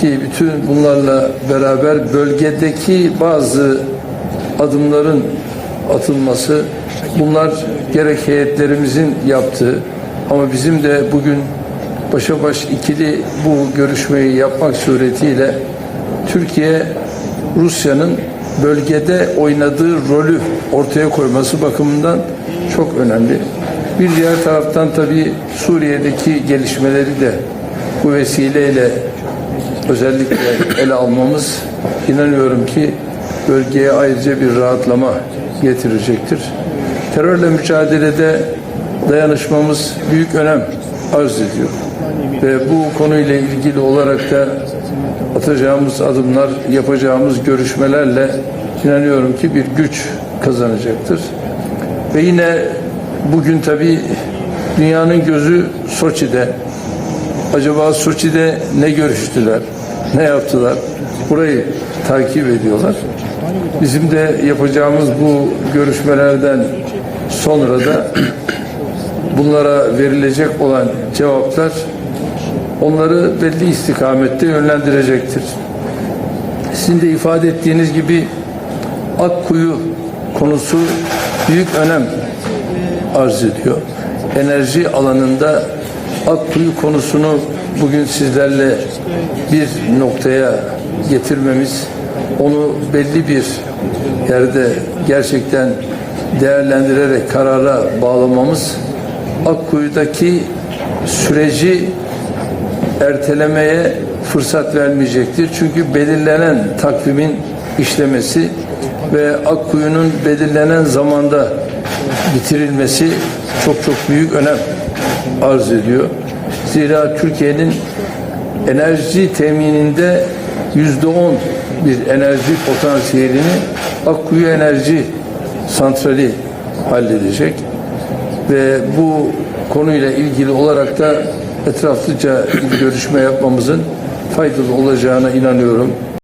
ki bütün bunlarla beraber bölgedeki bazı adımların atılması bunlar gerek heyetlerimizin yaptığı ama bizim de bugün başa baş ikili bu görüşmeyi yapmak suretiyle Türkiye Rusya'nın bölgede oynadığı rolü ortaya koyması bakımından çok önemli. Bir diğer taraftan tabii Suriye'deki gelişmeleri de bu vesileyle özellikle ele almamız inanıyorum ki bölgeye ayrıca bir rahatlama getirecektir. Terörle mücadelede dayanışmamız büyük önem arz ediyor. Ve bu konuyla ilgili olarak da atacağımız adımlar, yapacağımız görüşmelerle inanıyorum ki bir güç kazanacaktır. Ve yine bugün tabii dünyanın gözü Soçi'de. Acaba Soçi'de ne görüştüler, ne yaptılar? Burayı takip ediyorlar. Bizim de yapacağımız bu görüşmelerden sonra da bunlara verilecek olan cevaplar onları belli istikamette yönlendirecektir. Sizin de ifade ettiğiniz gibi Akkuyu konusu büyük önem arz ediyor. Enerji alanında Akkuyu konusunu bugün sizlerle bir noktaya getirmemiz, onu belli bir yerde gerçekten değerlendirerek karara bağlamamız Akkuyu'daki süreci ertelemeye fırsat vermeyecektir. Çünkü belirlenen takvimin işlemesi ve Akkuyu'nun belirlenen zamanda bitirilmesi çok çok büyük önem arz ediyor. Zira Türkiye'nin enerji temininde yüzde on bir enerji potansiyelini Akkuyu Enerji Santrali halledecek ve bu konuyla ilgili olarak da etraflıca bir görüşme yapmamızın faydalı olacağına inanıyorum.